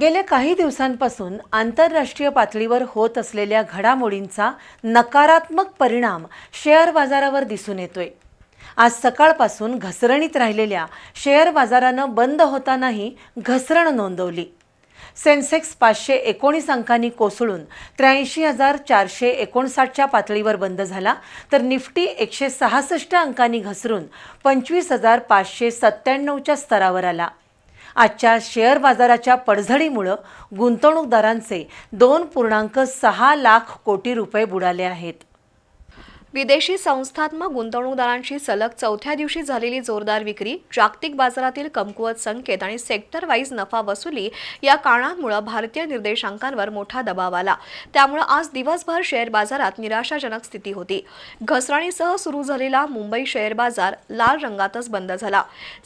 गेल्या काही दिवसांपासून आंतरराष्ट्रीय पातळीवर होत असलेल्या घडामोडींचा नकारात्मक परिणाम शेअर बाजारावर दिसून येतोय. आज सकाळपासून घसरणीत राहिलेल्या शेअर बाजारानं बंद होतानाही घसरण नोंदवली. सेन्सेक्स पाचशे एकोणीस अंकांनी कोसळून त्र्याऐंशी हजार चारशे एकोणसाठच्या पातळीवर बंद झाला तर निफ्टी एकशे सहासष्ट अंकांनी घसरून पंचवीस हजार पाचशे सत्त्याण्णवच्या स्तरावर आला. आजच्या शेअर बाजाराच्या पडझडीमुळं गुंतवणूकदारांचे दोन पूर्णांक सहा लाख कोटी रुपये बुडाले आहेत. विदेशी संस्थात्मक गुंतवणूकदारांची सलग चौथ्या दिवशी झालेली जोरदार विक्री जागतिक बाजारातील कमकुवत संकेत आणि सेक्टर वाईज नफा वसुली या कारणांमुळे भारतीय निर्देशांकांवर मोठा दबाव आला. त्यामुळे आज दिवसभर शेअर बाजारात निराशाजनक स्थिती होती. घसरणीसह सुरू झालेला मुंबई शेअर बाजार लाल रंगातच बंद झाला.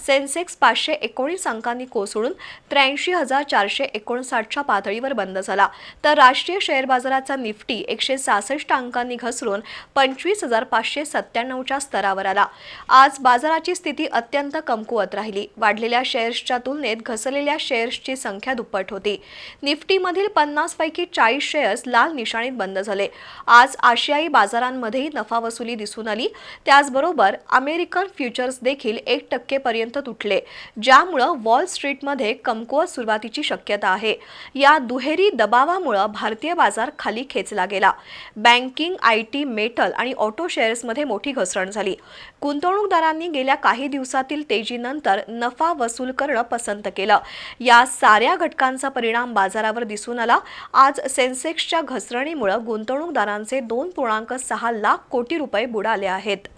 सेन्सेक्स पाचशे एकोणीस अंकांनी कोसळून त्र्याऐंशी हजार चारशे एकोणसाठच्या पातळीवर बंद झाला. तर राष्ट्रीय शेअर बाजाराचा निफ्टी एकशे सहासष्ट अंकांनी घसरून पंचवीस हजार पाचशे सत्त्याण्णवच्या स्तरावर आला. आज बाजाराची स्थिती अत्यंत कमकुवत राहिली. वाढलेल्या शेअर्सच्या तुलनेत घसरलेल्या शेअर्सची संख्या दुप्पट होती. निफ्टीमधील पन्नास पैकी चाळीस शेअर्स लाल निशाणीत बंद झाले. आज आशियाई बाजारांमध्येही नफा वसुली दिसून आली. त्याचबरोबर अमेरिकन फ्युचर्स देखील एक टक्केपर्यंत तुटले ज्यामुळं वॉल स्ट्रीटमध्ये कमकुवत सुरुवातीची शक्यता आहे. या दुहेरी दबावामुळं भारतीय बाजार खाली खेचला गेला. बँकिंग आय टी मेटल आणि ऑटो शेअर्समध्ये मोठी घसरण झाली. गुंतवणूकदारांनी गेल्या काही दिवसातील तेजीनंतर नफा वसूल करणं पसंत केलं. या साऱ्या घटकांचा परिणाम बाजारावर दिसून आला. आज सेन्सेक्सच्या घसरणीमुळे गुंतवणूकदारांचे दोन पूर्णांक सहा लाख कोटी रुपये बुडाले आहेत.